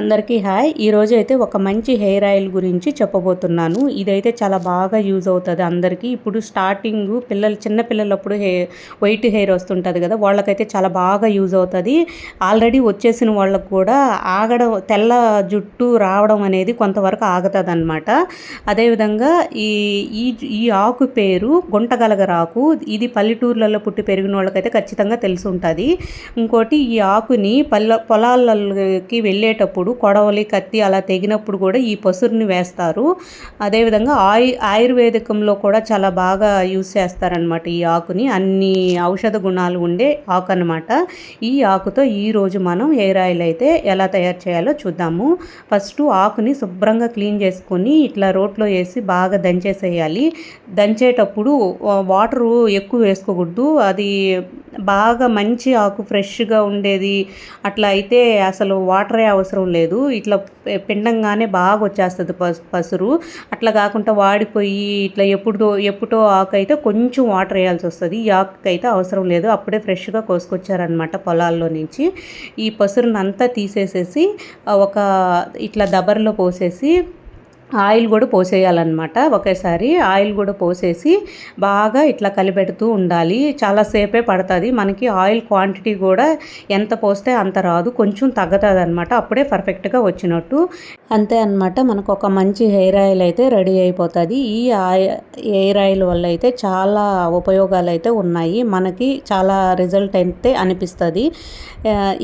అందరికీ హాయ్. ఈరోజు అయితే ఒక మంచి హెయిర్ ఆయిల్ గురించి చెప్పబోతున్నాను. ఇదైతే చాలా బాగా యూజ్ అవుతుంది అందరికీ. ఇప్పుడు స్టార్టింగ్ పిల్లలు చిన్న పిల్లలప్పుడు హే వైట్ హెయిర్ వస్తుంటుంది కదా వాళ్ళకైతే చాలా బాగా యూజ్ అవుతుంది. ఆల్రెడీ వచ్చేసిన వాళ్ళకు కూడా ఆగడం తెల్ల జుట్టు రావడం అనేది కొంతవరకు ఆగుతుంది అనమాట అదేవిధంగా ఈ ఈ ఈ ఆకు పేరు గుంటగలగరాకు. ఇది పల్లెటూర్లలో పుట్టి పెరిగిన వాళ్ళకైతే ఖచ్చితంగా తెలిసి ఉంటుంది. ఇంకోటి ఈ ఆకుని పల్ల పొలాలకి వెళ్ళేటప్పుడు తెగినప్పుడు కొడవలి కత్తి అలా తెగినప్పుడు కూడా ఈ పసురుని వేస్తారు. అదేవిధంగా ఆయు ఆయుర్వేదికంలో కూడా చాలా బాగా యూస్ చేస్తారనమాట ఈ ఆకుని. అన్ని ఔషధ గుణాలు ఉండే ఆకు అనమాట ఈ ఆకుతో ఈరోజు మనం హెయిర్ ఆయిల్ అయితే ఎలా తయారు చేయాలో చూద్దాము. ఫస్ట్ ఆకుని శుభ్రంగా క్లీన్ చేసుకొని ఇట్లా రోట్లో వేసి బాగా దంచేసేయాలి. దంచేటప్పుడు వాటరు ఎక్కువ వేసుకోకూడదు. అది బాగా మంచి ఆకు ఫ్రెష్గా ఉండేది. అట్లా అయితే అసలు వాటరే అవసరం లేదు. ఇట్లా పిండంగానే బాగా వచ్చేస్తుంది పసు పసురు. అట్లా కాకుండా వాడిపోయి ఇట్లా ఎప్పుడుదో ఎప్పుడో ఆకు అయితే కొంచెం వాటర్ వేయాల్సి వస్తుంది. ఈ ఆకుకైతే అయితే అవసరం లేదు. అప్పుడే ఫ్రెష్గా కోసుకొచ్చారనమాట పొలాల్లో నుంచి. ఈ పసురునంతా తీసేసేసి ఒక ఇట్లా దబర్లో పోసేసి ఆయిల్ కూడా పోసేయాలన్నమాట ఒకేసారి. ఆయిల్ కూడా పోసేసి బాగా ఇట్లా కలిపెడుతూ ఉండాలి. చాలాసేపే పడుతుంది. మనకి ఆయిల్ క్వాంటిటీ కూడా ఎంత పోస్తే అంత రాదు. కొంచెం తగ్గుతుంది అనమాట అప్పుడే పర్ఫెక్ట్గా వచ్చినట్టు. అంతే అనమాట మనకు ఒక మంచి హెయిర్ ఆయిల్ అయితే రెడీ అయిపోతుంది. ఈ హెయిర్ ఆయిల్ వల్ల అయితే చాలా ఉపయోగాలు అయితే ఉన్నాయి. మనకి చాలా రిజల్ట్ అయితే అనిపిస్తుంది.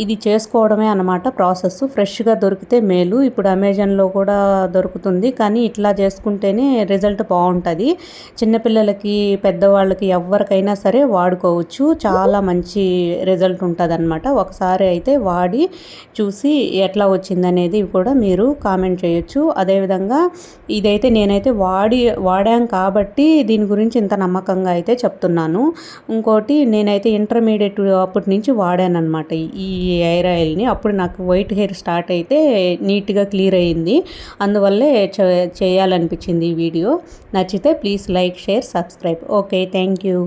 ఇది చేసుకోవడమే అనమాట ప్రాసెస్ ఫ్రెష్గా దొరికితే మేలు. ఇప్పుడు అమెజాన్లో కూడా దొరుకుతుంది. కానీ ఇట్లా చేసుకుంటేనే రిజల్ట్ బాగుంటుంది. చిన్నపిల్లలకి పెద్దవాళ్ళకి ఎవరికైనా సరే వాడుకోవచ్చు. చాలా మంచి రిజల్ట్ ఉంటుంది అనమాట ఒకసారి అయితే వాడి చూసి ఎట్లా వచ్చిందనేది కూడా మీరు కామెంట్ చేయొచ్చు. అదేవిధంగా ఇదైతే నేనైతే వాడి వాడాం కాబట్టి దీని గురించి ఇంత నమ్మకంగా అయితే చెప్తున్నాను. ఇంకోటి నేనైతే ఇంటర్మీడియట్ అప్పటి నుంచి వాడాను అనమాట ఈ హెయిర్ ఆయిల్ని. అప్పుడు నాకు వైట్ హెయిర్ స్టార్ట్ అయితే నీట్గా క్లియర్ అయ్యింది అందువల్లే చేయాలనిపించింది ఈ వీడియో. నచ్చితే please like share subscribe. Okay thank you.